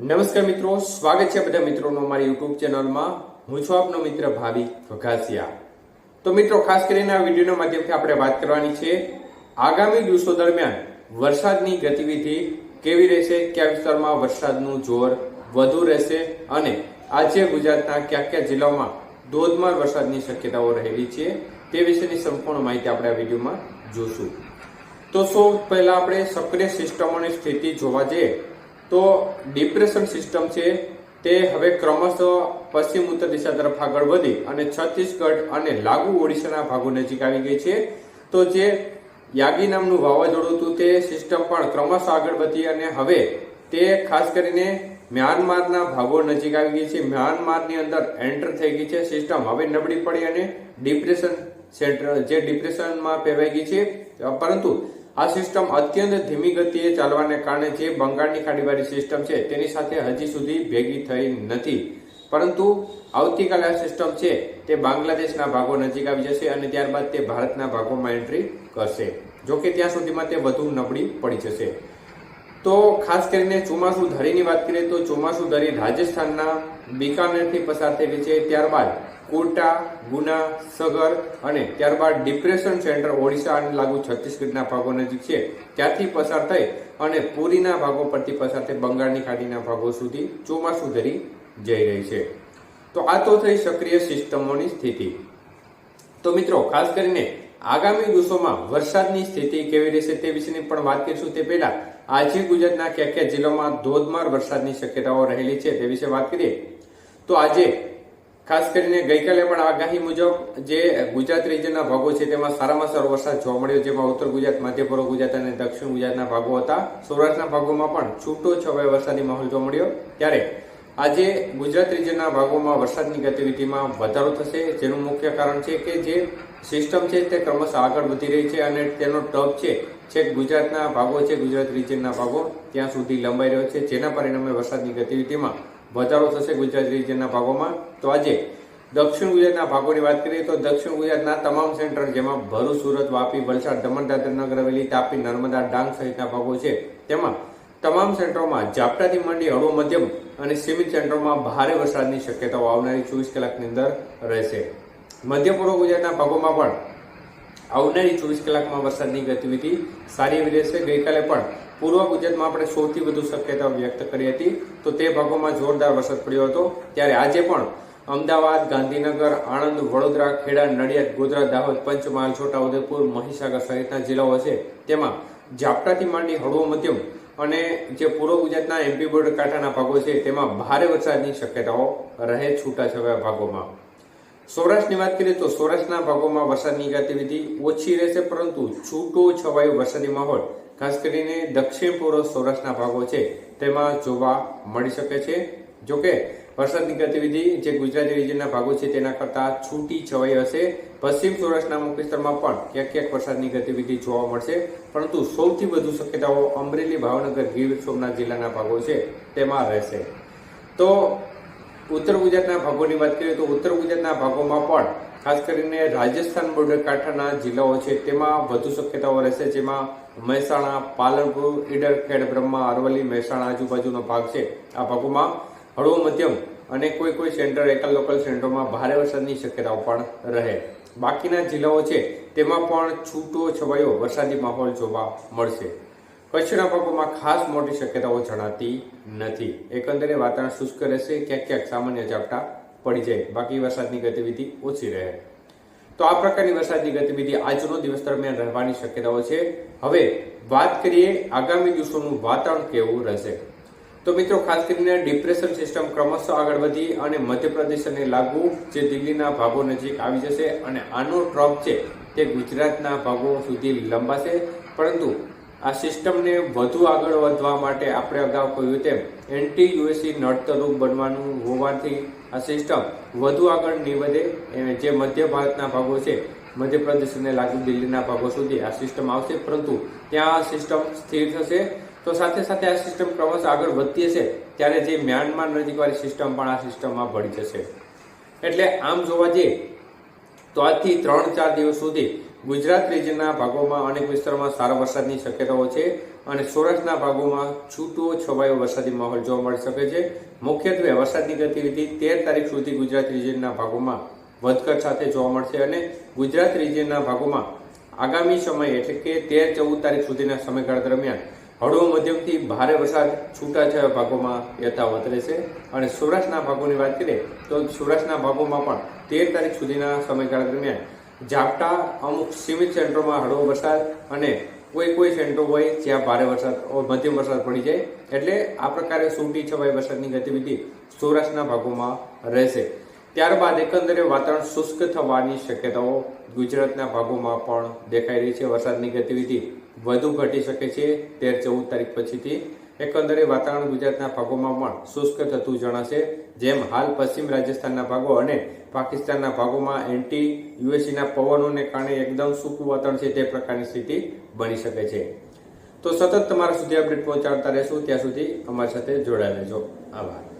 નમસ્કાર મિત્રો, સ્વાગત છે બધા મિત્રોનો મારી યુટ્યુબ ચેનલમાં. હું છું આપનો મિત્ર ભાવિક વઘાસિયા. તો મિત્રો, ખાસ કરીને આ વિડીયોના માધ્યમથી આપણે વાત કરવાની છે, આગામી દિવસો દરમિયાન વરસાદની ગતિવિધિ કેવી રહેશે, કયા વિસ્તારમાં વરસાદનું જોર વધુ રહેશે અને આજે ગુજરાતના કયા કયા જિલ્લાઓમાં ધોધમાર વરસાદની શક્યતાઓ રહેલી છે તે વિશેની સંપૂર્ણ માહિતી આપણે આ વિડીયોમાં જોશું. તો સૌ પહેલા આપણે સક્રિય સિસ્ટમોની સ્થિતિ જોવા જઈએ. તો ડિપ્રેશન સિસ્ટમ છે, તે હવે ક્રમશઃ પશ્ચિમ ઉત્તર દિશા તરફ આગળ વધી અને છત્તીસગઢ અને લાગુ ઓડિશાના ભાગો નજીક આવી ગઈ છે. તો જે યાગી નામનું વાવાઝોડું હતું, તે સિસ્ટમ પણ ક્રમશઃ આગળ વધી અને હવે તે ખાસ કરીને મ્યાનમારના ભાગો નજીક આવી ગઈ છે. મ્યાનમારની અંદર એન્ટર થઈ ગઈ છે સિસ્ટમ. હવે નબળી પડી અને ડિપ્રેશન સેન્ટર, જે ડિપ્રેશનમાં પેવાઈ ગઈ છે. પરંતુ આ સિસ્ટમ અત્યંત ધીમી ગતિએ ચાલવાને કારણે જે બંગાળની ખાડીવાળી સિસ્ટમ છે, તેની સાથે હજી સુધી ભેગી થઈ નથી. પરંતુ આવતીકાલે આ સિસ્ટમ છે, તે બાંગ્લાદેશના ભાગો નજીક આવી જશે અને ત્યારબાદ તે ભારતના ભાગોમાં એન્ટ્રી કરશે. જોકે ત્યાં સુધીમાં તે વધુ નબળી પડી જશે. તો ખાસ કરીને ચોમાસુ ધરીની વાત કરીએ તો ચોમાસું ધરી રાજસ્થાનના બિકાનેરથી પસાર થઈ છે. ત્યારબાદ કોટા, ગુના, સગર અને ત્યારબાદ ડિપ્રેશન સેન્ટર ઓડિશા અને લાગુ છત્તીસગઢના ભાગો નજીક છે. ત્યાંથી પસાર થઈ અને પુરીના ભાગો પરથી પસાર થઈ બંગાળની ખાડીના ભાગો સુધી ચોમાસું ધરી જઈ રહી છે. તો આ તો થઈ સક્રિય સિસ્ટમોની સ્થિતિ. તો મિત્રો, ખાસ કરીને આગામી દિવસોમાં વરસાદની સ્થિતિ કેવી રહેશે તે વિશેની પણ વાત કરીશું. તે પહેલા આજે ગુજરાતના ક્યાં ક્યાં જિલ્લામાં ધોધમાર વરસાદની શક્યતાઓ રહેલી છે તે વિશે વાત કરીએ. તો આજે ખાસ કરીને ગઈકાલે પણ આગાહી મુજબ જે ગુજરાત રીજનના ભાગો છે તેમાં સારામાં સારો વરસાદ જોવા મળ્યો, જેમાં ઉત્તર ગુજરાત, મધ્ય પૂર્વ ગુજરાત અને દક્ષિણ ગુજરાતના ભાગો હતા. સૌરાષ્ટ્રના ભાગોમાં પણ છૂટો છવાયો વરસાદી માહોલ જોવા મળ્યો. ત્યારે આજે ગુજરાત રીજનના ભાગોમાં વરસાદની ગતિવિધિમાં વધારો થશે. જેનું મુખ્ય કારણ છે કે જે સિસ્ટમ છે તે ક્રમશઃ આગળ વધી રહી છે અને તેનો ટપ છે છેક ગુજરાતના ભાગો છે, ગુજરાત રીજનના ભાગો ત્યાં સુધી લંબાઈ રહ્યો છે. જેના પરિણામે વરસાદની ગતિવિધિમાં વધારો થશે ગુજરાત રીજનના ભાગોમાં. તો આજે દક્ષિણ ગુજરાતના ભાગોની વાત કરીએ તો દક્ષિણ ગુજરાતના તમામ સેન્ટર જેમાં ભરૂચ, સુરત, વાપી, વલસાડ, દમણ, દાદરા નગર, હવેલી, તાપી, નર્મદા, ડાંગ સહિતના ભાગો છે. તેમાં તમામ સેન્ટરોમાં ઝાપટાથી માંડી હળવો મધ્યમ અને સીમિત સેન્ટરોમાં ભારે વરસાદની શક્યતાઓ આવનારી ચોવીસ કલાકની અંદર રહેશે. મધ્ય પૂર્વ ગુજરાતના ભાગોમાં પણ આવનારી ચોવીસ કલાકમાં વરસાદની ગતિવિધિ સારી એવી રહેશે. ગઈકાલે પણ પૂર્વ ગુજરાતમાં આપણે સૌથી વધુ શક્યતા વ્યક્ત કરી હતી. તો તે ભાગોમાં જોરદાર વરસાદ પડ્યો હતો. ત્યારે આજે પણ અમદાવાદ, ગાંધીનગર, આણંદ, વડોદરા, ખેડા, નડિયાદ, ગોધરા, દાહોદ, પંચમહાલ, છોટાઉદેપુર, મહીસાગર સહિતના જિલ્લાઓ છે તેમાં ઝાપટાથી માંડી હળવો મધ્યમ અને જે પૂર્વ ગુજરાતના એમપી બોર્ડ કાંઠાના ભાગો છે, તેમાં ભારે વરસાદની શક્યતાઓ રહે છૂટાછવાયા ભાગોમાં. સૌરાષ્ટ્રની વાત કરીએ તો સૌરાષ્ટ્રના ભાગોમાં વરસાદની ગતિવિધિ ઓછી રહેશે, પરંતુ છૂટો છવાયો વરસાદી માહોલ, ખાસ કરીને દક્ષિણ પૂર્વ સૌરાષ્ટ્રના ભાગો છે, તેમાં જોવા મળી શકે છે. જોકે વરસાદની ગતિવિધિ જે ગુજરાતી રિજનના ભાગો છે તેના કરતા છૂટી છવાઈ હશે. પશ્ચિમ સૌરાષ્ટ્રના અમુક વિસ્તારમાં પણ ક્યાંક ક્યાંક વરસાદની ગતિવિધિ જોવા મળશે. પરંતુ સૌથી વધુ શક્યતાઓ અમરેલી, ભાવનગર, ગીર સોમનાથ જિલ્લાના ભાગો છે તેમાં રહેશે. તો ઉત્તર ગુજરાતના ભાગોની વાત કરીએ તો ઉત્તર ગુજરાતના ભાગોમાં પણ ખાસ કરીને રાજસ્થાન, બોર્ડર કાંઠાના જિલ્લાઓ છે તેમાં વધુ શક્યતાઓ રહેશે. જેમાં મહેસાણા, પાલનપુર, ઈડર, ખેડ, બ્રહ્મા, અરવલ્લી, મહેસાણા આજુબાજુનો ભાગ છે. આ ભાગોમાં હળવો મધ્યમ અને કોઈ કોઈ સેન્ટર એકલ લોકલ સેન્ટરોમાં ભારે વરસાદની શક્યતાઓ પણ રહે. બાકીના જિલ્લાઓ છે, તેમાં પણ છૂટો છવાયો વરસાદી માહોલ જોવા મળશે. કચ્છના ભાગોમાં ખાસ મોટી શક્યતાઓ જણાતી નથી. એકંદરે વાતાવરણ શુષ્ક રહેશે, ક્યાંક ક્યાંક સામાન્ય ઝાપટા પડી જાય. બાકી વરસાદની ગતિવિધિ ઓછી રહે. તો આ પ્રકારની વરસાદની ગતિવિધિ આજનો દિવસ દરમિયાન રહેવાની શક્યતાઓ છે. હવે વાત કરીએ આગામી દિવસોનું વાતાવરણ કેવું રહેશે. તો મિત્રો, ખાસ કરીને ડિપ્રેશન સિસ્ટમ ક્રમશઃ આગળ વધી અને મધ્યપ્રદેશ અને લાગુ જે દિલ્હીના ભાગો નજીક આવી જશે અને આનો ટ્રપ છે તે ગુજરાતના ભાગો સુધી લંબાશે. પરંતુ આ સિસ્ટમને વધુ આગળ વધવા માટે આપણે અગાઉ કહ્યું તેમ એન્ટી યુએસી નડતરૂપ બનવાનું હોવાથી આ સિસ્ટમ વધુ આગળ એ જે મધ્ય ભારતના ભાગો છે મધ્યપ્રદેશ અને લાગુ દિલ્હીના ભાગો સુધી આ સિસ્ટમ આવશે. પરંતુ ત્યાં આ સિસ્ટમ સ્થિર થશે. તો સાથે સાથે આ સિસ્ટમ ક્રમશઃ આગળ વધતી હશે, ત્યારે જે મ્યાનમાર નજીકવાળી સિસ્ટમ પણ આ સિસ્ટમમાં ભળી જશે. એટલે આમ જોવા જઈએ, તો આજથી ત્રણ ચાર દિવસ સુધી ગુજરાત રીજનના ભાગોમાં અનેક વિસ્તારોમાં સારા વરસાદની શક્યતાઓ છે અને સૌરાષ્ટ્રના ભાગોમાં છૂટો છવાયો વરસાદી માહોલ જોવા મળી શકે છે. મુખ્યત્વે વરસાદની ગતિવિધિ તેર તારીખ સુધી ગુજરાત રીજનના ભાગોમાં વધઘટ સાથે જોવા મળશે અને ગુજરાત રીજનના ભાગોમાં આગામી સમય એટલે કે તેર ચૌદ તારીખ સુધીના સમયગાળા દરમિયાન હળવો મધ્યમથી ભારે વરસાદ છૂટાછવાયા ભાગોમાં યથાવત રહેશે. અને સૌરાષ્ટ્રના ભાગોની વાત કરીએ તો સૌરાષ્ટ્રના ભાગોમાં પણ તેર તારીખ સુધીના સમયગાળા દરમિયાન ઝાપટા અમુક સીમિત સેન્ટરોમાં હળવો વરસાદ અને કોઈ કોઈ સેન્ટરો હોય જ્યાં ભારે વરસાદ, મધ્યમ વરસાદ પડી જાય. એટલે આ પ્રકારે સૂટી છવાઈ વરસાદની ગતિવિધિ સૌરાષ્ટ્રના ભાગોમાં રહેશે. ત્યારબાદ એકંદરે વાતાવરણ શુષ્ક થવાની શક્યતાઓ ગુજરાતના ભાગોમાં પણ દેખાઈ રહી છે. વરસાદની ગતિવિધિ વધુ ઘટી શકે છે. તેર ચૌદ તારીખ પછીથી એકંદરે વાતાવરણ ગુજરાતના ભાગોમાં પણ શુષ્ક થતું જણાશે. જેમ હાલ પશ્ચિમ રાજસ્થાનના ભાગો અને પાકિસ્તાનના ભાગોમાં એન્ટી યુએસીના પવનોને કારણે એકદમ સૂકું વાતાવરણ છે તે પ્રકારની સ્થિતિ બની શકે છે. તો સતત તમારા સુધી અપડેટ પહોંચાડતા રહેશું. ત્યાં સુધી અમારી સાથે જોડાયેલા રહેજો. આભાર.